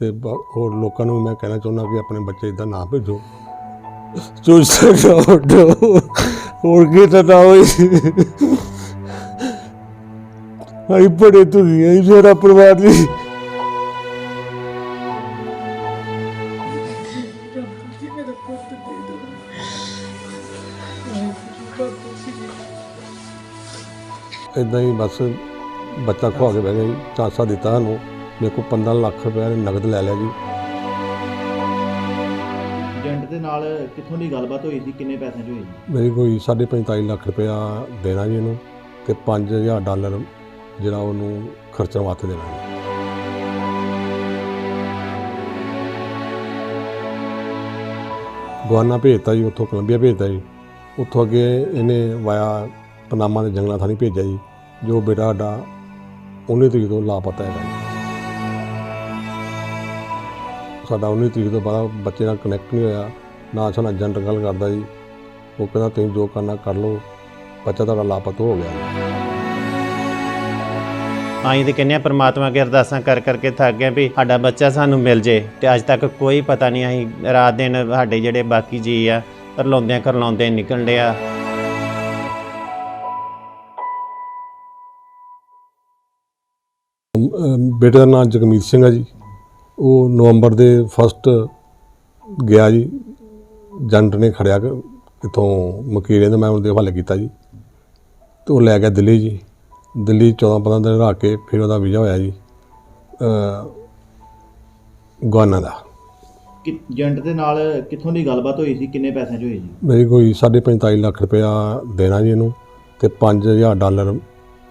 ਤੇ ਬ- ਹੋਰ ਲੋਕਾਂ ਨੂੰ ਮੈਂ ਕਹਿਣਾ ਚਾਹੁੰਦਾ ਕਿ ਆਪਣੇ ਬੱਚੇ ਇਦਾਂ ਨਾ ਭੇਜੋ। ਸੁਸਾਈਡ ਨੋਟ ਹੋਰ ਕੀ ਤਾਂ ਹੋਈ। ਆਈ ਬੜੇ ਤੁਰੀ ਆਈ ਮੇਰਾ ਪਰਿਵਾਰ ਵੀ। ਇਦਾਂ ਹੀ ਬਸ ਬੱਚਾ ਖਵਾ ਕੇ ਬਹਿ ਗਿਆ ਜੀ, ਚਾਂਸਾ ਦਿੱਤਾ ਸਾਨੂੰ। ਮੇਰੇ ਕੋਲ 15 ਲੱਖ ਰੁਪਏ ਨਗਦ ਲੈ ਲਿਆ ਜੀ। ਏਜੰਟ ਦੇ ਨਾਲ ਕਿੱਥੋਂ ਦੀ ਗੱਲਬਾਤ ਹੋਈ ਸੀ? ਕਿੰਨੇ ਪੈਸਿਆਂ 'ਚ ਹੋਈ ਮੇਰੀ ਕੋਈ 45 ਲੱਖ ਰੁਪਇਆ ਦੇਣਾ ਜੀ ਇਹਨੂੰ ਤੇ 5000 ਡਾਲਰ ਜਿਹੜਾ ਉਹਨੂੰ ਖਰਚਣ ਵਾਸਤੇ ਦੇਣਾ ਜੀ। ਗਵਾਨਾ ਭੇਜਤਾ ਜੀ ਉੱਥੋਂ ਕੋਲੰਬੀਆ ਭੇਜਤਾ ਜੀ। ਉੱਥੋਂ ਅੱਗੇ ਇਹਨੇ ਵਾਇਆ ਪਨਾਮਾ ਦੇ ਜੰਗਲਾਂ ਥਾਣੀ ਭੇਜਿਆ ਜੀ। ਜੋ ਬੇਟਾ ਸਾਡਾ 19 ਤਰੀਕ ਤੋਂ ਲਾਪਤਾ ਹੈਗਾ ਜੀ। ਸਾਡਾ 19 ਤਰੀਕ ਤੋਂ ਬਾਅਦ ਬੱਚੇ ਨਾਲ ਕਨੈਕਟ ਨਹੀਂ ਹੋਇਆ। ਨਾ ਸਾਨੂੰ ਏਜੰਟ ਗੱਲ ਕਰਦਾ ਜੀ। ਉਹ ਕਹਿੰਦਾ ਤੁਸੀਂ ਜੋ ਕਰਨਾ ਕਰ ਲਓ। ਬੱਚਾ ਤੁਹਾਡਾ ਲਾਪਤਾ ਹੋ ਗਿਆ। ਅਸੀਂ ਤੇ ਕਹਿੰਦੇ ਆ ਪ੍ਰਮਾਤਮਾ ਅੱਗੇ ਅਰਦਾਸਾਂ ਕਰ ਕਰਕੇ ਥੱਕ ਗਏ ਵੀ ਸਾਡਾ ਬੱਚਾ ਸਾਨੂੰ ਮਿਲ ਜੇ। ਤੇ ਅੱਜ ਤੱਕ ਕੋਈ ਪਤਾ ਨਹੀਂ ਅਸੀਂ ਰਾਤ ਦਿਨ ਸਾਡੇ ਜਿਹੜੇ ਬਾਕੀ ਜੀ ਆ ਕਰਲਾਉਂਦਿਆਂ ਕਰਲਾਉਂਦੇ ਨਿਕਲ ਡਿਆ। ਬੇਟੇ ਦਾ ਨਾਮ ਜਗਮੀਤ ਸਿੰਘ ਹੈ ਜੀ। ਉਹ ਨਵੰਬਰ ਦੇ ਫਸਟ ਗਿਆ ਜੀ ਜੰਟ ਨੇ ਖੜਿਆ ਇਥੋਂ ਮਕੀਰੇ ਦਾ ਮੈਂ ਉਹਦੇ ਹਵਾਲੇ ਕੀਤਾ ਜੀ। ਤੇ ਉਹ ਲੈ ਗਿਆ ਦਿੱਲੀ ਜੀ। ਦਿੱਲੀ 14 15 ਦਿਨ ਰਹਿ ਕੇ ਫਿਰ ਉਹਦਾ ਵੀਜ਼ਾ ਹੋਇਆ ਜੀ ਅ ਗਵਾਨਾ ਦਾ। ਏਜੰਟ ਦੇ ਨਾਲ ਕਿੱਥੋਂ ਦੀ ਗੱਲਬਾਤ ਹੋਈ ਸੀ? ਕਿੰਨੇ ਪੈਸਿਆਂ 'ਚ ਹੋਈ ਸੀ? ਮੇਰੀ ਕੋਈ 45 ਲੱਖ ਰੁਪਇਆ ਦੇਣਾ ਜੀ ਇਹਨੂੰ ਤੇ 5000 ਡਾਲਰ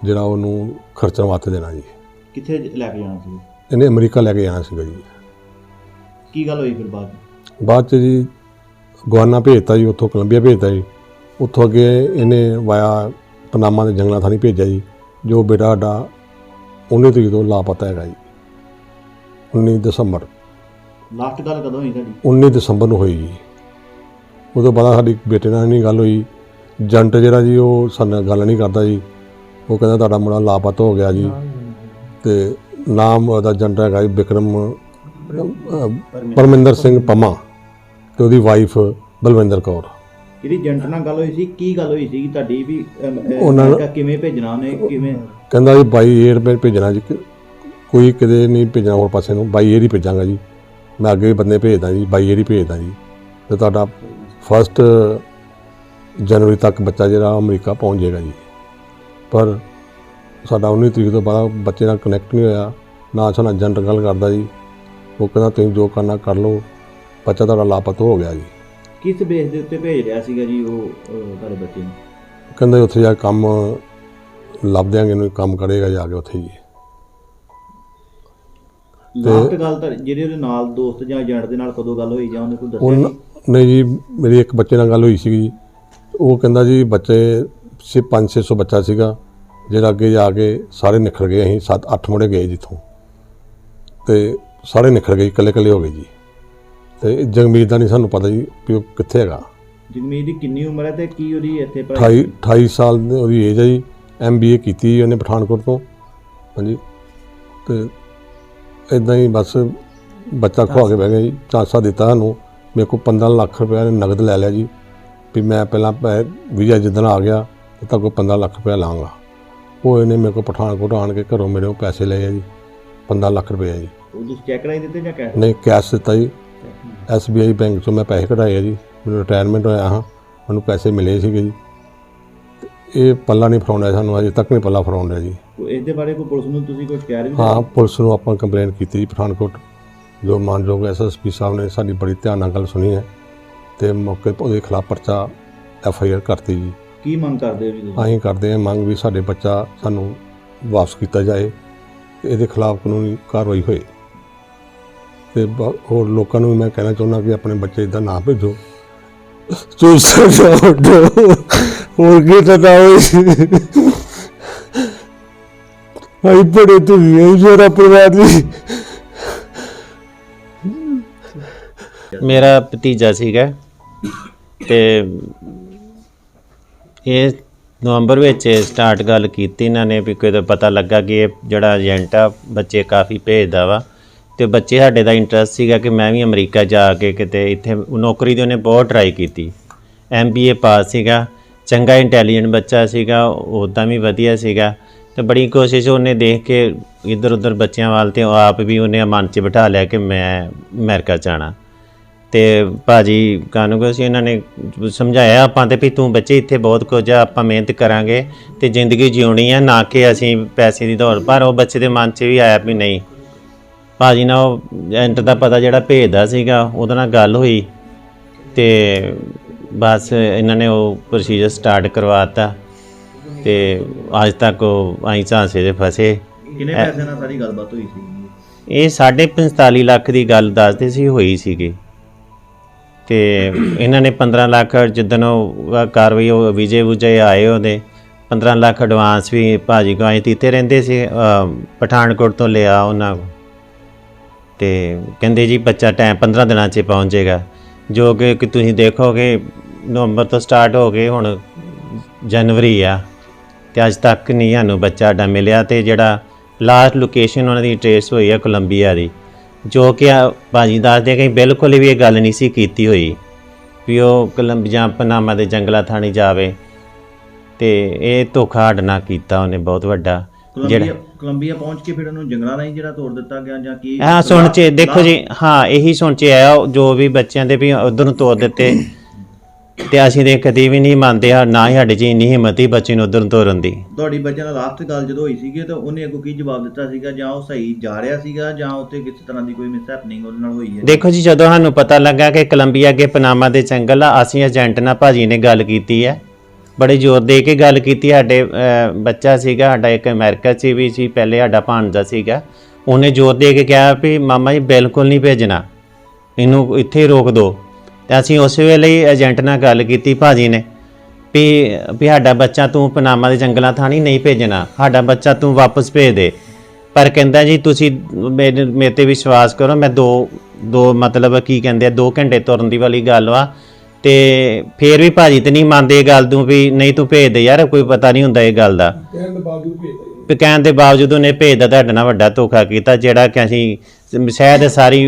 ਜਿਹੜਾ ਉਹਨੂੰ ਖਰਚਣ ਵਾਸਤੇ ਦੇਣਾ ਜੀ। ਕਿੱਥੇ ਲੈ ਕੇ ਜਾਣਾ ਸੀ? ਇਹਨੇ ਅਮਰੀਕਾ ਲੈ ਕੇ ਜਾਣਾ ਸੀਗਾ ਜੀ। ਕੀ ਗੱਲ ਹੋਈ ਫਿਰ ਬਾਅਦ? ਬਾਅਦ ਚ ਜੀ ਗਵਾਨਾ ਭੇਜਤਾ ਜੀ ਉੱਥੋਂ ਕੋਲੰਬੀਆ ਭੇਜਤਾ ਜੀ। ਉੱਥੋਂ ਅੱਗੇ ਇਹਨੇ ਵਾਇਆ ਪਨਾਮਾ ਦੇ ਜੰਗਲਾਂ ਥਾਣੀ ਭੇਜਿਆ ਜੀ। ਜੋ ਬੇਟਾ ਸਾਡਾ 19 ਤਰੀਕ ਤੋਂ ਲਾਪਤਾ ਹੈਗਾ ਜੀ। 19 ਦਸੰਬਰ। ਲਾਸਟ ਗੱਲ ਕਦੋਂ ਹੋਈ ਤੁਹਾਡੀ? 19 ਦਸੰਬਰ ਨੂੰ ਹੋਈ ਜੀ। ਉਦੋਂ ਬਾਅਦ ਸਾਡੀ ਬੇਟੇ ਨਾਲ ਨਹੀਂ ਗੱਲ ਹੋਈ। ਜੰਟ ਜਿਹੜਾ ਜੀ ਉਹ ਸਾਡੇ ਨਾਲ ਗੱਲ ਨਹੀਂ ਕਰਦਾ ਜੀ। ਉਹ ਕਹਿੰਦਾ ਤੁਹਾਡਾ ਮੁੰਡਾ ਲਾਪਤਾ ਹੋ ਗਿਆ ਜੀ। ਤੇ ਨਾਮ ਉਹਦਾ ਜੰਟਾ ਹੈਗਾ ਜੀ ਵਿਕਰਮ ਪਰਮਿੰਦਰ ਸਿੰਘ ਪਮਾ ਤੇ ਉਹਦੀ ਵਾਈਫ ਬਲਵਿੰਦਰ ਕੌਰ। ਜਿਹੜੀ ਏਜੰਟ ਨਾਲ ਗੱਲ ਹੋਈ ਸੀ? ਕੀ ਗੱਲ ਹੋਈ ਸੀ ਤੁਹਾਡੀ ਵੀ ਉਹਨਾਂ ਨਾਲ- ਕਿਵੇਂ ਭੇਜਣਾ ਉਹਨੇ? ਕਿਵੇਂ? ਕਹਿੰਦਾ ਜੀ ਬਾਈ ਏਅਰ ਪੇ ਭੇਜਣਾ ਜੀ ਕੋਈ ਕਿਤੇ ਨਹੀਂ ਭੇਜਣਾ ਹੋਰ ਪਾਸੇ ਨੂੰ ਬਾਈ ਏਅਰ ਹੀ ਭੇਜਾਂਗਾ ਜੀ। ਮੈਂ ਅੱਗੇ ਵੀ ਬੰਦੇ ਭੇਜਦਾ ਜੀ ਬਾਈ ਏਅਰ ਹੀ ਭੇਜਦਾ ਜੀ। ਤੇ ਤੁਹਾਡਾ ਫਸਟ ਜਨਵਰੀ ਤੱਕ ਬੱਚਾ ਜਿਹੜਾ ਅਮਰੀਕਾ ਪਹੁੰਚ ਜਾਏਗਾ ਜੀ। ਪਰ ਸਾਡਾ 19 ਤਰੀਕ ਤੋਂ ਬਾਅਦ ਬੱਚੇ ਨਾਲ ਕਨੈਕਟ ਨਹੀਂ ਹੋਇਆ। ਨਾ ਸਾਨੂੰ ਏਜੰਟ ਗੱਲ ਕਰਦਾ ਜੀ। ਉਹ ਕਹਿੰਦਾ ਤੁਸੀਂ ਜੋ ਕਰਨਾ ਕਰ ਲਓ। ਬੱਚਾ ਤੁਹਾਡਾ ਲਾਪਤਾ ਹੋ ਗਿਆ ਜੀ। ਕਿਸ ਬੇਸ ਦੇ ਉੱਤੇ ਭੇਜ ਰਿਹਾ ਸੀਗਾ ਜੀ ਉਹ ਅਹ, ਤੁਹਾਡੇ ਬੱਚੇ ਨੂੰ? ਕਹਿੰਦਾ ਉੱਥੇ ਜਾ ਕੇ ਕੰਮ ਲੱਭ ਦਿਆਂਗੇ ਇਹਨੂੰ ਕੰਮ ਕਰੇਗਾ ਜਾ ਕੇ ਉੱਥੇ ਜੀ। ਲਾਸਟ ਗੱਲ ਤਾਂ ਜਿਹੜੇ ਉਹਦੇ ਨਾਲ ਦੋਸਤ ਜਾਂ ਏਜੰਟ ਦੇ ਨਾਲ ਕਦੋਂ ਗੱਲ ਹੋਈ ਜਾਂ ਉਹਨੇ ਕੋਈ ਦੱਸਿਆ ਉਹ ਨਹੀਂ? ਨਹੀਂ ਜੀ ਮੇਰੀ ਇੱਕ ਬੱਚੇ ਨਾਲ ਗੱਲ ਹੋਈ ਸੀਗੀ ਜੀ। ਉਹ ਕਹਿੰਦਾ ਜੀ ਬੱਚੇ ਸੀ 5-600 ਬੱਚਾ ਸੀਗਾ। ਜਿਹੜਾ ਅੱਗੇ ਜਾ ਕੇ ਸਾਰੇ ਨਿਖਰ ਗਏ ਅਸੀਂ 7-8 ਮੁੰਡੇ ਗਏ ਜਿੱਥੋਂ। ਤੇ ਸਾਰੇ ਨਿਖਰ ਗਏ ਇਕੱਲੇ ਇਕੱਲੇ ਹੋ ਗਏ ਜੀ। ਤੇ ਜਗਮੀਤ ਦਾ ਨਹੀਂ ਸਾਨੂੰ ਪਤਾ ਜੀ ਵੀ ਉਹ ਕਿੱਥੇ ਹੈਗਾ। ਜਗਮੀਤ ਦੀ ਕਿੰਨੀ ਉਮਰ ਹੈ ਤੇ ਕੀ ਉਹਦੀ ਇੱਥੇ 28 28 ਸਾਲ ਦੀ ਉਹਦੀ ਏਜ ਹੈ ਜੀ। ਐਮਬੀਏ ਕੀਤੀ ਜੀ ਉਹਨੇ ਪਠਾਨਕੋਟ ਤੋਂ। ਹਾਂਜੀ। ਤੇ ਇਦਾਂ ਹੀ ਬਸ ਬੱਚਾ ਖਵਾ ਕੇ ਬਹਿ ਗਿਆ ਜੀ। ਚਾਂਸਾ ਦਿੱਤਾ ਸਾਨੂੰ। ਮੇਰੇ ਕੋਲ 15 ਲੱਖ ਰੁਪਏ ਨੇ ਨਗਦ ਲੈ ਲਿਆ ਜੀ। ਵੀ ਮੈਂ ਪਹਿਲਾਂ ਵੀਜ਼ਾ ਜਿੱਦਣ ਆ ਗਿਆ ਤੇ ਕੋਲ 15 ਲੱਖ ਰੁਪਏ ਲਾਂਗਾ। ਉਹ ਇਹਨੇ ਮੇਰੇ ਕੋਲ ਪਠਾਨਕੋਟ ਆਣ ਕੇ ਘਰੋਂ ਮੇਰੇ ਕੋਲ ਪੈਸੇ ਲਏ ਆ ਜੀ 15 ਲੱਖ ਰੁਪਏ ਜੀ। ਉਹ ਤੁਸੀਂ ਚੈੱਕ ਰਾਈ ਦਿੱਤੇ ਜਾਂ ਕੈਸ਼? ਨਹੀਂ ਕੈਸ਼ ਦਿੱਤਾ ਜੀ। SBI ਬੈਂਕ ਚੋਂ ਮੈਂ ਪੈਸੇ ਕਢਾਏ ਆ ਜੀ। ਮੈਨੂੰ ਰਿਟਾਇਰਮੈਂਟ ਹੋਇਆ ਹਾਂ ਮੈਨੂੰ ਪੈਸੇ ਮਿਲੇ ਸੀਗੇ ਜੀ। ਤੇ ਇਹ ਪੱਲਾ ਨਹੀਂ ਫੜਾਉਂਦਾ ਸਾਨੂੰ ਅਜੇ ਤੱਕ ਨਹੀਂ ਪੱਲਾ ਫੜਾਉਂਦਾ ਜੀ। ਕੋਈ ਇਹਦੇ ਬਾਰੇ ਕੋਈ ਪੁਲਿਸ ਨੂੰ ਤੁਸੀਂ ਕੋਈ ਸ਼ਿਕਾਇਤ ਵੀ ਹਾਂ? ਪੁਲਿਸ ਨੂੰ ਆਪਾਂ ਕੰਪਲੇਂਟ ਕੀਤੀ ਜੀ ਪਠਾਨਕੋਟ। ਜੋ ਮਾਨਯੋਗ ਐਸਐਸਪੀ ਸਾਹਿਬ ਨੇ ਸਾਡੀ ਬੜੀ ਧਿਆਨ ਨਾਲ ਗੱਲ ਸੁਣੀ ਹੈ ਤੇ ਮੌਕੇ 'ਤੇ ਉਹਦੇ ਖਿਲਾਫ ਪਰਚਾ ਐਫ ਆਈ ਆਰ ਕਰਤੀ ਜੀ। ਕੀ ਮੰਗ ਕਰਦੇ ਹੋ ਜੀ ਤੁਸੀਂ? ਅਸੀਂ ਕਰਦੇ ਹਾਂ ਮੰਗ ਵੀ ਸਾਡੇ ਬੱਚਾ ਸਾਨੂੰ ਵਾਪਸ ਕੀਤਾ ਜਾਏ ਤੇ ਇਹਦੇ ਖਿਲਾਫ ਕਾਨੂੰਨੀ ਕਾਰਵਾਈ ਹੋਏ। ਤੇ ਬ- ਹੋਰ ਲੋਕਾਂ ਨੂੰ ਵੀ ਮੈਂ ਕਹਿਣਾ ਚਾਹੁੰਦਾ ਕਿ ਆਪਣੇ ਬੱਚੇ ਇਦਾਂ ਨਾ ਭੇਜੋ। ਸੁਸਾਈਡ ਹੋਰ ਕੀ ਤਾਂ ਹੋਈ ਆਈ ਬੜੇ ਤੁਰੀ ਆਈ ਮੇਰਾ ਪਰਿਵਾਰ ਵੀ ਮੇਰਾ ਭਤੀਜਾ ਸੀਗਾ ਤੇ ਇਹ ਨਵੰਬਰ ਵਿੱਚ ਸਟਾਰਟ ਗੱਲ ਕੀਤੀ ਇਹਨਾਂ ਨੇ ਵੀ ਕਿਤੇ ਪਤਾ ਲੱਗਾ ਕਿ ਇਹ ਜਿਹੜਾ ਏਜੰਟ ਆ, ਬੱਚੇ ਕਾਫੀ ਭੇਜਦਾ ਵਾ। ਤੇ ਬੱਚੇ ਸਾਡੇ ਦਾ ਇੰਟਰਸਟ ਸੀਗਾ ਕਿ ਮੈਂ ਵੀ ਅਮਰੀਕਾ ਜਾ ਕੇ ਕਿਤੇ ਇੱਥੇ ਨੌਕਰੀ ਦੀ ਉਹਨੇ ਬਹੁਤ ਟਰਾਈ ਕੀਤੀ। ਐਮਬੀਏ ਪਾਸ ਸੀਗਾ, ਚੰਗਾ ਇੰਟੈਲੀਜੈਂਟ ਬੱਚਾ ਸੀਗਾ ਉੱਦਾਂ ਵੀ ਵਧੀਆ ਸੀਗਾ। ਤੇ ਬੜੀ ਕੋਸ਼ਿਸ਼ ਉਹਨੇ ਦੇਖ ਕੇ ਇੱਧਰ ਉੱਧਰ ਬੱਚਿਆਂ ਵੱਲ ਤੇ ਆਪ ਵੀ ਉਹਨੇ ਮਨ 'ਚ ਬਿਠਾ ਲਿਆ ਕਿ ਮੈਂ ਅਮਰੀਕਾ ਜਾਣਾ। ਤੇ ਭਾਜੀ ਕਾਨੂੰਗੋ ਸੀ ਇਹਨਾਂ ਨੇ ਸਮਝਾਇਆ ਆਪਾਂ ਤੇ ਵੀ ਤੂੰ ਬੱਚੇ ਇੱਥੇ ਬਹੁਤ ਕੁਝ ਆ ਆਪਾਂ ਮਿਹਨਤ ਕਰਾਂਗੇ ਤੇ ਜ਼ਿੰਦਗੀ ਜਿਉਣੀ ਆ ਨਾ ਕਿ ਅਸੀਂ ਪੈਸੇ ਦੀ ਦੌੜ ਪਰ ਉਹ ਬੱਚੇ ਦੇ ਮਨ 'ਚ ਵੀ ਆਇਆ ਵੀ ਨਹੀਂ। ਭਾਜੀ ਨਾਲ ਉਹ ਏਜੰਟ ਦਾ ਪਤਾ ਜਿਹੜਾ ਭੇਜਦਾ ਸੀਗਾ ਉਹਦੇ ਨਾਲ ਗੱਲ ਹੋਈ ਤੇ ਬਸ ਇਹਨਾਂ ਨੇ ਉਹ ਪ੍ਰੋਸੀਜਰ ਸਟਾਰਟ ਕਰਵਾਤਾ ਤੇ ਅੱਜ ਤੱਕ ਉਹ ਆਈ ਝਾਂਸੇ ਦੇ ਫਸੇ। ਕਿੰਨੇ ਪੈਸੇ ਨਾਲ ਸਾਰੀ ਗੱਲਬਾਤ ਹੋਈ ਸੀ? ਇਹ ਸਾਢੇ 45 ਲੱਖ ਦੀ ਗੱਲ ਦੱਸਦੇ ਸੀ ਹੋਈ ਸੀਗੀ। ਤੇ ਇਹਨਾਂ ਨੇ 15 ਲੱਖ ਜਿੱਦਣ ਉਹ ਕਾਰਵਾਈ ਉਹ ਵਿਜੇ ਵੁਜੇ ਆਏ ਉਹਦੇ 15 ਲੱਖ ਐਡਵਾਂਸ ਵੀ ਭਾਜੀ ਕੋਲ ਆਏ ਦਿੱਤੇ ਰਹਿੰਦੇ ਸੀ ਪਠਾਨਕੋਟ ਤੋਂ ਲਿਆ ਉਹਨਾਂ ਕੋਲ। ਤੇ ਕਹਿੰਦੇ ਜੀ ਬੱਚਾ ਟਾਈਮ 15 ਦਿਨਾਂ 'ਚ ਪਹੁੰਚ ਜਾਏਗਾ ਜੋ ਕਿ ਕਿ ਤੁਸੀਂ ਦੇਖੋਗੇ, ਨਵੰਬਰ ਤੋਂ ਸਟਾਰਟ ਹੋ ਗਏ, ਹੁਣ ਜਨਵਰੀ ਆ, ਤੇ ਅੱਜ ਤੱਕ ਨਹੀਂ ਸਾਨੂੰ ਬੱਚਾ ਸਾਡਾ ਮਿਲਿਆ ਤੇ ਜਿਹੜਾ ਲਾਸਟ ਲੋਕੇਸ਼ਨ ਉਹਨਾਂ ਦੀ ਟ੍ਰੇਸ ਹੋਈ ਹੈ ਕੋਲੰਬੀਆ ਦੀ ਜੋ ਕਿ ਭਾਜੀ ਦੱਸਦੇ ਕਿ ਬਿਲਕੁਲ ਵੀ ਇਹ ਗੱਲ ਨਹੀਂ ਸੀ ਕੀਤੀ ਹੋਈ ਵੀ ਉਹ ਕੋਲੰਬੀਆ ਪਨਾਮਾ ਦੇ ਜੰਗਲਾਂ ਥਾਣੀ ਜਾਵੇ ਤੇ ਇਹ ਧੋਖਾ ਸਾਡੇ ਨਾਲ ਕੀਤਾ ਉਹਨੇ ਬਹੁਤ ਵੱਡਾ ਕੋਲੰਬੀਆ ਕੋਲੰਬੀਆ ਪਹੁੰਚ ਕੇ ਫਿਰ ਉਹਨੂੰ ਜੰਗਲਾਂ ਰਾਹੀਂ ਜਿਹੜਾ ਤੋੜ ਦਿੱਤਾ ਗਿਆ ਜਾਂ ਕੀ? ਹਾਂ ਸੁਣ ਚ ਦੇਖੋ ਜੀ ਹਾਂ ਇਹੀ ਸੁਣ ਚ ਆਇਆ ਜੋ ਵੀ ਬੱਚਿਆਂ ਦੇ ਵੀ ਉਧਰ ਨੂੰ ਤੋਰ ਦਿੱਤੇ। ਤੇ ਅਸੀਂ ਤੇ ਕਦੀ ਵੀ ਨਹੀਂ ਮੰਨਦੇ ਹਾਂ ਨਾ ਹੀ ਸਾਡੇ ਚ ਇੰਨੀ ਹਿੰਮਤ ਹੀ ਬੱਚੇ ਨੂੰ ਉਧਰ ਤੋਰਨ ਦੀ। ਤੁਹਾਡੀ ਬੱਚਿਆਂ ਨਾਲ ਲਾਸਟ ਗੱਲ ਜਦੋਂ ਹੋਈ ਸੀਗੀ ਤਾਂ ਉਹਨੇ ਅੱਗੋਂ ਕੀ ਜਵਾਬ ਦਿੱਤਾ ਸੀਗਾ? ਜਾਂ ਉਹ ਸਹੀ ਜਾ ਰਿਹਾ ਸੀਗਾ ਜਾਂ ਉੱਥੇ ਕਿਸੇ ਤਰ੍ਹਾਂ ਦੀ ਕੋਈ ਮਿਸ ਹੈਪਨਿੰਗ ਉਹਦੇ ਨਾਲ ਹੋਈ ਹੈ? ਦੇਖੋ ਜੀ ਜਦੋਂ ਸਾਨੂੰ ਪਤਾ ਲੱਗਾ ਕਿ ਕੋਲੰਬੀਆ ਅੱਗੇ ਪਨਾਮਾ ਦੇ ਜੰਗਲ ਆ ਅਸੀਂ ਏਜੰਟ ਨਾਲ ਭਾਜੀ ਨੇ ਗੱਲ ਕੀਤੀ ਹੈ। ਬੜੇ ਜ਼ੋਰ ਦੇ ਕੇ ਗੱਲ ਕੀਤੀ ਸਾਡੇ ਅਹ, ਬੱਚਾ ਸੀਗਾ ਸਾਡਾ ਇੱਕ ਅਮਰੀਕਾ 'ਚ ਵੀ ਸੀ ਪਹਿਲੇ ਸਾਡਾ ਭਾਣਜਾ ਸੀਗਾ। ਉਹਨੇ ਜ਼ੋਰ ਦੇ ਕੇ ਕਿਹਾ ਵੀ ਮਾਮਾ ਜੀ ਬਿਲਕੁਲ ਨਹੀਂ ਭੇਜਣਾ। ਇਹਨੂੰ ਇੱਥੇ ਹੀ ਰੋਕ ਦਿਓ ਤੇ ਅਸੀਂ ਉਸੇ ਵੇਲੇ ਹੀ ਏਜੰਟ ਨਾਲ ਗੱਲ ਕੀਤੀ ਭਾਜੀ ਨੇ ਵੀ ਵੀ ਸਾਡਾ ਬੱਚਾ ਤੂੰ ਪਨਾਮਾ ਦੇ ਜੰਗਲਾਂ ਥਾਣੀ ਨਹੀਂ ਭੇਜਣਾ ਸਾਡਾ ਬੱਚਾ ਤੂੰ ਵਾਪਸ ਭੇਜ ਦੇ। ਪਰ ਕਹਿੰਦਾ ਜੀ ਤੁਸੀਂ ਮੇਰੇ ਤੇ ਵਿਸ਼ਵਾਸ ਕਰੋ ਮੈਂ ਦੋ ਦੋ ਮਤਲਬ ਕੀ ਕਹਿੰਦੇ ਆ 2 ਘੰਟੇ ਤੁਰਨ ਦੀ ਵਾਲੀ ਗੱਲ ਵਾ। ਤੇ ਫੇਰ ਵੀ ਭਾਜੀ ਤੇ ਨਹੀਂ ਮੰਨਦੇ ਇਹ ਗੱਲ ਨੂੰ ਵੀ ਨਹੀਂ ਤੂੰ ਭੇਜ ਦੇ ਯਾਰ ਕੋਈ ਪਤਾ ਨਹੀਂ ਹੁੰਦਾ ਇਹ ਗੱਲ ਦਾ। ਕਹਿਣ ਦੇ ਬਾਵਜੂਦ ਉਹਨੇ ਭੇਜਦਾ ਤੁਹਾਡੇ ਨਾਲ ਵੱਡਾ ਧੋਖਾ ਕੀਤਾ ਜਿਹੜਾ ਕਿ ਅਸੀਂ ਸ਼ਾਇਦ ਸਾਰੀ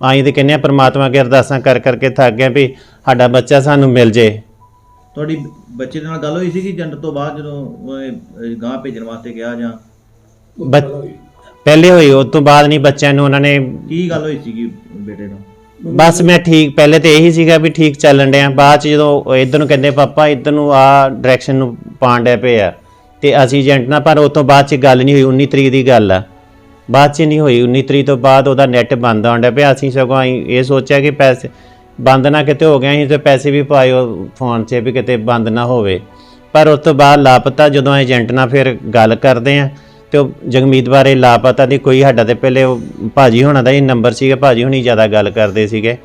ਆਈ ਤੇ ਕਹਿੰਦੇ ਆ ਪ੍ਰਮਾਤਮਾ ਅੱਗੇ ਅਰਦਾਸਾਂ ਕਰ ਕਰਕੇ ਥੱਕ ਗਏ ਵੀ ਸਾਡਾ ਬੱਚਾ ਸਾਨੂੰ ਮਿਲ ਜੇ। ਤੁਹਾਡੀ ਬੱਚੇ ਦੇ ਨਾਲ ਗੱਲ ਹੋਈ ਸੀਗੀ ਏਜੰਟ ਤੋਂ ਬਾਅਦ ਜਦੋਂ ਉਹ ਗਾਂ ਭੇਜਣ ਵਾਸਤੇ ਕਿਹਾ ਜਾਂ? ਬੱਚ- ਪਹਿਲੇ ਹੋਈ ਉਸ ਤੋਂ ਬਾਅਦ ਨਹੀਂ ਬੱਚਿਆਂ ਨੂੰ ਉਹਨਾਂ ਨੇ ਕੀ ਗੱਲ ਹੋਈ ਸੀਗੀ ਬੇਟੇ ਨਾਲ? ਬਸ ਮੈਂ ਠੀਕ ਪਹਿਲੇ ਤੇ ਇਹੀ ਸੀਗਾ ਵੀ ਠੀਕ ਚੱਲਣ ਡਿਆ। ਬਾਅਦ ਚ ਜਦੋਂ ਇੱਧਰ ਨੂੰ ਕਹਿੰਦੇ ਪਾਪਾ ਇੱਧਰ ਨੂੰ ਆ ਡਾਇਰੈਕਸ਼ਨ ਨੂੰ ਪਾਣ ਡਿਆ ਪਏ ਆ। ਤੇ ਅਸੀਂ ਏਜੰਟ ਨਾਲ ਪਰ ਉਸ ਤੋਂ ਬਾਅਦ ਚ ਗੱਲ ਨਹੀਂ ਹੋਈ 19 ਤਰੀਕ ਦੀ ਗੱਲ ਆ। ਬਾਅਦ ਚ ਨਹੀਂ ਹੋਈ 19 ਤਰੀਕ ਤੋਂ ਬਾਅਦ ਉਹਦਾ ਨੈਟ ਬੰਦ ਆਉਣ ਡਿਆ ਪਿਆ। ਅਸੀਂ ਸਗੋਂ ਅਸੀਂ ਇਹ ਸੋਚਿਆ ਕਿ ਪੈਸੇ ਬੰਦ ਨਾ ਕਿਤੇ ਹੋ ਗਿਆ ਅਸੀਂ ਤੇ ਪੈਸੇ ਵੀ ਪਾਏ ਫੋਨ 'ਚ ਵੀ ਕਿਤੇ ਬੰਦ ਨਾ ਹੋਵੇ। ਪਰ ਉਸ ਤੋਂ ਬਾਅਦ ਲਾਪਤਾ, ਜਦੋਂ ਏਜੰਟ ਨਾਲ ਫਿਰ ਗੱਲ ਕਰਦੇ ਆ, ਤੇ ਉਹ ਜਗਮੀਤ ਬਾਰੇ ਲਾਪਤਾ ਦੀ ਕੋਈ ਸਾਡਾ ਤੇ ਪਹਿਲੇ ਉਹ ਭਾਜੀ ਹੋਣਾ ਦਾ ਹੀ ਨੰਬਰ ਸੀਗਾ, ਭਾਜੀ ਹੁਣੀ ਜ਼ਿਆਦਾ ਗੱਲ ਕਰਦੇ ਸੀਗੇ।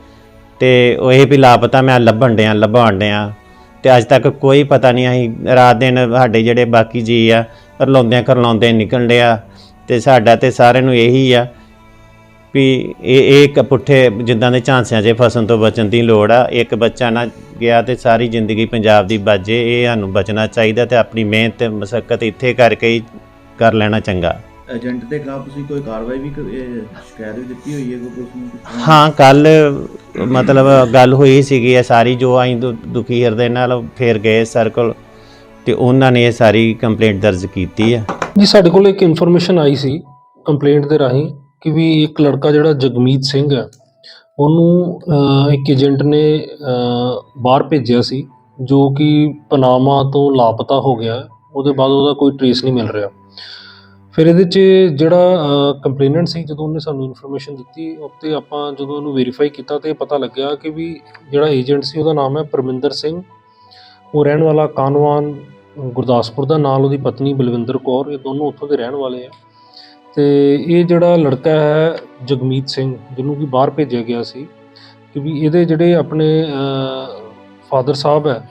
ਤੇ ਉਹ ਇਹ ਵੀ ਲਾਪਤਾ, ਮੈਂ ਲੱਭਣ ਡਿਆ ਲੱਭਣ ਡਿਆ। ਤੇ ਅੱਜ ਤੱਕ ਕੋਈ ਪਤਾ ਨਹੀਂ, ਅਸੀਂ ਰਾਤ ਦਿਨ ਸਾਡੇ ਜਿਹੜੇ ਬਾਕੀ ਜੀ ਆ ਰਲਾਉਂਦਿਆਂ ਕਰਲਾਉਂਦੇ ਨਿਕਲ ਡਿਆ। ਤੇ ਸਾਡਾ ਤੇ ਸਾਰਿਆਂ ਨੂੰ ਇਹੀ ਆ ਵੀ ਇਹ ਇੱਕ ਪੁੱਠੇ ਜਿੱਦਾਂ ਦੇ ਝਾਂਸਿਆਂ 'ਚ ਫਸਣ ਤੋਂ ਬਚਣ ਦੀ ਲੋੜ ਆ। ਇੱਕ ਬੱਚਾ ਨਾ ਗਿਆ ਤੇ ਸਾਰੀ ਜ਼ਿੰਦਗੀ ਪੰਜਾਬ ਦੀ ਬਾਜੇ ਇਹ ਸਾਨੂੰ ਬਚਣਾ ਚਾਹੀਦਾ ਤੇ ਆਪਣੀ ਮਿਹਨਤ ਤੇ ਮਸ਼ੱਕਤ ਇੱਥੇ ਕਰਕੇ ਹੀ ਕਰ ਲੈਣਾ ਚੰਗਾ। ਏਜੰਟ ਦੇ ਖਿਲਾਫ ਤੁਸੀਂ ਕੋਈ ਕਾਰਵਾਈ ਵੀ ਕ- ਇਹ ਸ਼ਿਕਾਇਤ ਵੀ ਦਿੱਤੀ ਹੋਈ ਹੈ ਕੋਈ ਪੁਲਿਸ ਨੂੰ? ਹਾਂ ਕੱਲ ਮਤਲਬ ਗੱਲ ਹੋਈ ਸੀਗੀ ਇਹ ਸਾਰੀ ਜੋ ਆਈ ਦੁ- ਦੁਖੀ ਹਿਰਦੇ ਨਾਲ ਫੇਰ ਗਏ ਸਰਕਲ ਤੇ ਉਹਨਾਂ ਨੇ ਇਹ ਸਾਰੀ ਕੰਪਲੇਂਟ ਦਰਜ ਕੀਤੀ ਆ। ਜੀ, ਸਾਡੇ ਕੋਲ ਇੱਕ ਇਨਫੋਰਮੇਸ਼ਨ ਆਈ ਸੀ ਕੰਪਲੇਂਟ ਦੇ ਰਾਹੀਂ ਕਿ ਵੀ ਇੱਕ ਲੜਕਾ ਜਿਹੜਾ ਜਗਮੀਤ ਸਿੰਘ ਹੈ, ਉਹਨੂੰ ਇੱਕ ਏਜੰਟ ਨੇ ਬਾਹਰ ਭੇਜਿਆ ਸੀ, ਜੋ ਕਿ ਪਨਾਮਾ ਤੋਂ ਲਾਪਤਾ ਹੋ ਗਿਆ, ਉਹਦੇ ਬਾਅਦ ਉਹਦਾ ਕੋਈ ਟ੍ਰੇਸ ਨਹੀਂ ਮਿਲ ਰਿਹਾ। ਫਿਰ ਇਹਦੇ 'ਚ ਜਿਹੜਾ ਕੰਪਲੇਨੈਂਟ ਸੀ, ਜਦੋਂ ਉਹਨੇ ਸਾਨੂੰ ਇਨਫੋਰਮੇਸ਼ਨ ਦਿੱਤੀ ਉੱਤੇ ਆਪਾਂ ਜਦੋਂ ਉਹਨੂੰ ਵੈਰੀਫਾਈ ਕੀਤਾ ਤੇ ਪਤਾ ਲੱਗਿਆ ਕਿ ਵੀ ਜਿਹੜਾ ਏਜੰਟ ਸੀ, ਉਹਦਾ ਨਾਮ ਹੈ ਪਰਮਿੰਦਰ ਸਿੰਘ, ਉਹ ਰਹਿਣ ਵਾਲਾ ਕਾਨਵਾਨ ਗੁਰਦਾਸਪੁਰ ਦਾ, ਨਾਲ ਉਹਦੀ ਪਤਨੀ ਬਲਵਿੰਦਰ ਕੌਰ, ਇਹ ਦੋਨੋਂ ਉੱਥੋਂ ਦੇ ਰਹਿਣ ਵਾਲੇ ਆ। ਤੇ ਇਹ ਜਿਹੜਾ ਲੜਕਾ ਹੈ, ਜਗਮੀਤ ਸਿੰਘ, ਜਿਹਨੂੰ ਕਿ ਬਾਹਰ ਭੇਜਿਆ ਗਿਆ ਸੀ, ਕਿ ਵੀ ਇਹਦੇ ਜਿਹੜੇ ਆਪਣੇ ਫਾਦਰ ਸਾਹਿਬ ਹੈ,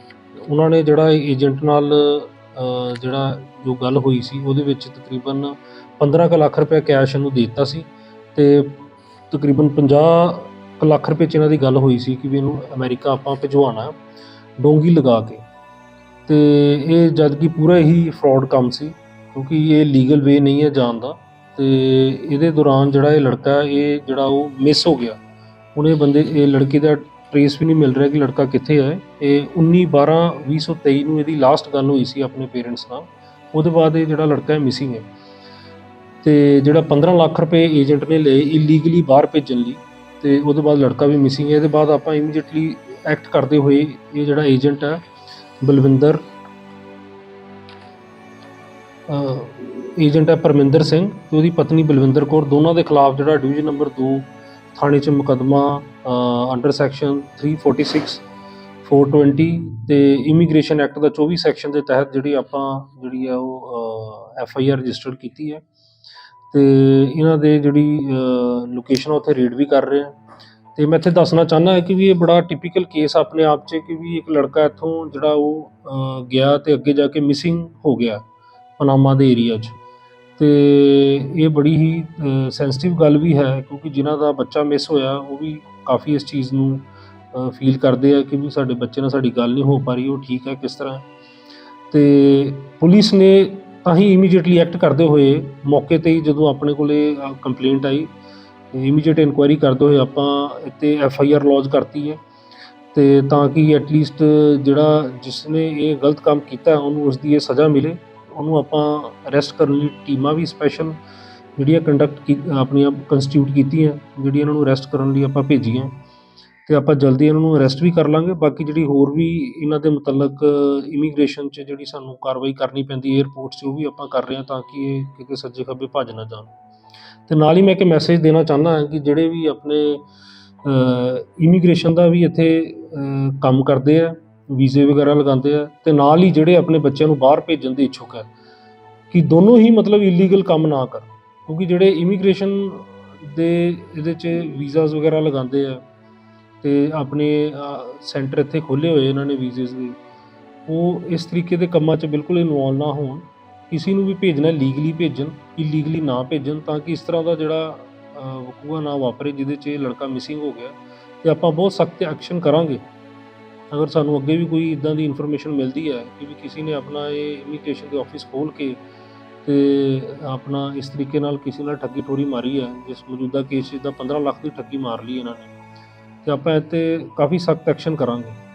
ਉਹਨਾਂ ਨੇ ਜਿਹੜਾ ਏਜੰਟ ਨਾਲ ਜਿਹੜਾ ਜੋ ਗੱਲ ਹੋਈ ਸੀ, ਉਹਦੇ ਵਿੱਚ ਤਕਰੀਬਨ 15 ਕੁ ਲੱਖ ਰੁਪਏ ਕੈਸ਼ ਇਹਨੂੰ ਦੇ ਦਿੱਤਾ ਸੀ ਤੇ ਤਕਰੀਬਨ 50 ਕੁ ਲੱਖ ਰੁਪਏ ਚ ਇਹਨਾਂ ਦੀ ਗੱਲ ਹੋਈ ਸੀ ਕਿ ਵੀ ਇਹਨੂੰ ਅਮਰੀਕਾ ਆਪਾਂ ਭਿਜਵਾਉਣਾ, ਡੋਂਗੀ ਲਗਾ ਕੇ। ਤੇ ਇਹ ਜਦ ਕਿ ਪੂਰਾ ਹੀ ਫਰਾਡ ਕੰਮ ਸੀ, ਕਿਉਂਕਿ ਇਹ ਲੀਗਲ ਵੇ ਨਹੀਂ ਹੈ ਜਾਣ ਦਾ ਤੇ ਇਹਦੇ ਦੌਰਾਨ ਜਿਹੜਾ ਇਹ ਲੜਕਾ ਇਹ ਜਿਹੜਾ ਉਹ ਮਿਸ ਹੋ ਗਿਆ। ਹੁਣ ਇਹ ਬੰਦੇ, ਇਹ ਲੜਕੀ ਦਾ ਟ੍ਰੇਸ ਵੀ ਨਹੀਂ ਮਿਲ ਰਿਹਾ ਕਿ ਲੜਕਾ ਕਿੱਥੇ ਹੈ। ਇਹ 19 12 2023 ਨੂੰ ਇਹਦੀ ਲਾਸਟ ਗੱਲ ਹੋਈ ਸੀ ਆਪਣੇ ਪੇਰੈਂਟਸ ਨਾਲ। ਉਹਦੇ ਬਾਅਦ ਇਹ ਜਿਹੜਾ ਲੜਕਾ ਹੈ ਮਿਸਿੰਗ ਹੈ। ਤੇ ਜਿਹੜਾ 15 ਲੱਖ ਰੁਪਏ ਏਜੰਟ ਨੇ ਲਏ ਇਲੀਗਲੀ ਬਾਹਰ ਭੇਜਣ ਲਈ, ਤੇ ਉਹਦੇ ਬਾਅਦ ਲੜਕਾ ਵੀ ਮਿਸਿੰਗ ਹੈ। ਇਹਦੇ ਬਾਅਦ ਆਪਾਂ ਇਮੀਡੀਏਟਲੀ ਐਕਟ ਕਰਦੇ ਹੋਏ ਇਹ ਜਿਹੜਾ ਏਜੰਟ ਹੈ ਬਲਵਿੰਦਰ ਏਜੰਟ ਹੈ ਪਰਮਿੰਦਰ ਸਿੰਘ ਤੇ ਉਹਦੀ ਪਤਨੀ ਬਲਵਿੰਦਰ ਕੌਰ। ਦੋਨਾਂ ਦੇ ਖਿਲਾਫ ਜਿਹੜਾ ਡਿਵੀਜ਼ਨ ਨੰਬਰ 2 ਥਾਣੇ 'ਚ ਮੁਕੱਦਮਾ ਅੰਡਰ ਸੈਕਸ਼ਨ 346 420 ਤੇ ਇਮੀਗ੍ਰੇਸ਼ਨ ਐਕਟ ਦਾ 24 ਸੈਕਸ਼ਨ ਦੇ ਤਹਿਤ ਜਿਹੜੀ ਆਪਾਂ, ਜਿਹੜੀ ਆ ਉਹ ਐਫ ਆਈ ਆਰ ਰਜਿਸਟਰਡ ਕੀਤੀ ਹੈ। ਤੇ ਇਹਨਾਂ ਦੇ ਜਿਹੜੀ ਲੋਕੇਸ਼ਨ ਉੱਥੇ ਰੀਡ ਵੀ ਕਰ ਰਹੇ ਆ। ਤੇ ਮੈਂ ਇੱਥੇ ਦੱਸਣਾ ਚਾਹੁੰਦਾ ਹਾਂ ਕਿ ਵੀ ਇਹ ਬੜਾ ਟਿਪੀਕਲ ਕੇਸ ਆਪਣੇ ਆਪ 'ਚ ਕਿ ਵੀ ਇੱਕ ਲੜਕਾ ਇੱਥੋਂ ਜਿਹੜਾ ਉਹ ਗਿਆ ਤੇ ਅੱਗੇ ਜਾ ਕੇ ਮਿਸਿੰਗ ਹੋ ਗਿਆ ਪਨਾਮਾ ਦੇ ਏਰੀਆ 'ਚ। ਤੇ ਇਹ ਬੜੀ ਹੀ ਸੈਂਸਿਟਿਵ ਗੱਲ ਵੀ ਹੈ ਕਿਉਂਕਿ ਜਿਨ੍ਹਾਂ ਦਾ ਬੱਚਾ ਮਿਸ ਹੋਇਆ ਉਹ ਵੀ ਕਾਫੀ ਇਸ ਚੀਜ਼ ਨੂੰ ਫੀਲ ਕਰਦੇ ਆ ਕਿ ਵੀ ਸਾਡੇ ਬੱਚੇ ਨਾਲ ਸਾਡੀ ਗੱਲ ਨਹੀਂ ਹੋ ਪਾ ਰਹੀ, ਉਹ ਠੀਕ ਹੈ ਕਿਸ ਤਰ੍ਹਾਂ। ਤੇ ਪੁਲਿਸ ਨੇ ਤਾਂ ਹੀ ਇਮੀਡੀਏਟਲੀ ਐਕਟ ਕਰਦੇ ਹੋਏ ਮੌਕੇ ਤੇ ਹੀ ਜਦੋਂ ਆਪਣੇ ਕੋਲੇ ਕੰਪਲੇਂਟ ਆਈ ਇਮੀਡੀਏਟ ਇਨਕੁਆਇਰੀ ਕਰਦੇ ਹੋਏ ਆਪਾਂ ਇੱਥੇ ਐਫ ਆਈ ਆਰ ਲੌਜ ਕਰਤੀ ਹੈ। ਤੇ ਤਾਂ ਕਿ ਐਟਲੀਸਟ ਜਿਹੜਾ ਜਿਸ ਨੇ ਇਹ ਗਲਤ ਕੰਮ ਕੀਤਾ, ਉਹਨੂੰ ਉਸ ਦੀ ਇਹ ਸਜ਼ਾ ਮਿਲੇ। ਉਹਨੂੰ ਆਪਾਂ ਅਰੈਸਟ ਕਰਨ ਲਈ ਟੀਮਾਂ ਵੀ ਸਪੈਸ਼ਲ ਜਿਹੜੀਆਂ ਕੰਡਕਟ ਆਪਣੀਆਂ ਕੰਸਟੀਟਿਊਟ ਕੀਤੀਆਂ, ਜਿਹੜੀਆਂ ਇਹਨਾਂ ਨੂੰ ਅਰੈਸਟ ਕਰਨ ਲਈ ਆਪਾਂ ਭੇਜੀਆਂ। ਤੇ ਆਪਾਂ ਜਲਦੀ ਇਹਨਾਂ ਨੂੰ ਅਰੈਸਟ ਵੀ ਕਰ ਲਾਂਗੇ। ਬਾਕੀ ਜਿਹੜੀ ਹੋਰ ਵੀ ਇਹਨਾਂ ਦੇ ਮੁਤਲਕ ਇਮੀਗ੍ਰੇਸ਼ਨ 'ਚ ਜਿਹੜੀ ਸਾਨੂੰ ਕਾਰਵਾਈ ਕਰਨੀ ਪੈਂਦੀ 에ਅਰਪੋਰਟ 'ਚ, ਉਹ ਵੀ ਆਪਾਂ ਕਰ ਰਹੇ ਹਾਂ ਤਾਂ ਕਿ ਇਹ ਕਿਤੇ ਸੱਜੇ ਖੱਬੇ ਭੱਜ ਨਾ ਜਾਣ। ਤੇ ਨਾਲ ਹੀ ਮੈਂ ਇੱਕ ਮੈਸੇਜ ਦੇਣਾ ਚਾਹੁੰਦਾ ਹਾਂ ਕਿ ਜਿਹੜੇ ਵੀ ਆਪਣੇ ਇਮੀਗ੍ਰੇਸ਼ਨ ਦਾ ਵੀ ਇੱਥੇ ਕੰਮ ਕਰਦੇ ਆ, ਵੀਜ਼ੇ ਵਗੈਰਾ ਲਗਾਉਂਦੇ ਆ ਤੇ ਨਾਲ ਹੀ ਜਿਹੜੇ ਆਪਣੇ ਬੱਚਿਆਂ ਨੂੰ ਬਾਹਰ ਭੇਜਣ ਦੇ ਇੱਛੁਕ ਹੈ ਕਿ ਦੋਨੋਂ ਹੀ ਮਤਲਬ ਇਲੀਗਲ ਕੰਮ ਨਾ ਕਰਨ। ਕਿਉਂਕਿ ਜਿਹੜੇ ਇਮੀਗ੍ਰੇਸ਼ਨ ਦੇ ਇਹਦੇ 'ਚ ਵੀਜ਼ਾਸ ਵਗੈਰਾ ਲਗਾਉਂਦੇ ਆ ਤੇ ਆਪਣੇ ਸੈਂਟਰ ਇੱਥੇ ਖੋਲੇ ਹੋਏ ਇਹਨਾਂ ਨੇ ਵੀਜ਼ੇਸ ਦੇ ਉਹ ਇਸ ਤਰੀਕੇ ਦੇ ਕੰਮਾਂ 'ਚ ਬਿਲਕੁਲ ਇਨਵੋਲਵ ਨਾ ਹੋਣ। ਕਿਸੇ ਨੂੰ ਵੀ ਭੇਜਣਾ ਲੀਗਲੀ ਭੇਜਣ ਇਲੀਗਲੀ ਨਾ ਭੇਜਣ ਤਾਂ ਕਿ ਇਸ ਤਰ੍ਹਾਂ ਦਾ ਜਿਹੜਾ ਅ, ਵਕੂਆ ਨਾ ਵਾਪਰੇ ਜਿਹਦੇ 'ਚ ਇਹ ਲੜਕਾ ਮਿਸਿੰਗ ਹੋ ਗਿਆ ਤੇ ਆਪਾਂ ਬਹੁਤ ਸਖਤ ਐਕਸ਼ਨ ਕਰਾਂਗੇ। ਅਗਰ ਸਾਨੂੰ ਅੱਗੇ ਵੀ ਕੋਈ ਇਦਾਂ ਦੀ ਇਨਫੋਰਮੇਸ਼ਨ ਮਿਲਦੀ ਹੈ ਕਿ ਵੀ ਕਿਸੇ ਨੇ ਆਪਣਾ ਇਹ ਇਮੀਗ੍ਰੇਸ਼ਨ ਦੇ ਆਫਿਸ ਖੋਲ ਕੇ ਤੇ ਆਪਣਾ ਇਸ ਤਰੀਕੇ ਨਾਲ ਕਿਸੇ ਨਾਲ ਠੱਗੀ ਠੋਰੀ ਮਾਰੀ ਹੈ ਜਿਸ ਮੌਜੂਦਾ ਕੇਸ 'ਚ ਜਿੱਦਾਂ 15 ਲੱਖ ਦੀ ਠੱਗੀ ਮਾਰ ਲਈ ਇਹਨਾਂ ਨੇ ਤੇ ਆਪਾਂ ਇੱਥੇ ਕਾਫੀ ਸਖਤ ਐਕਸ਼ਨ ਕਰਾਂਗੇ।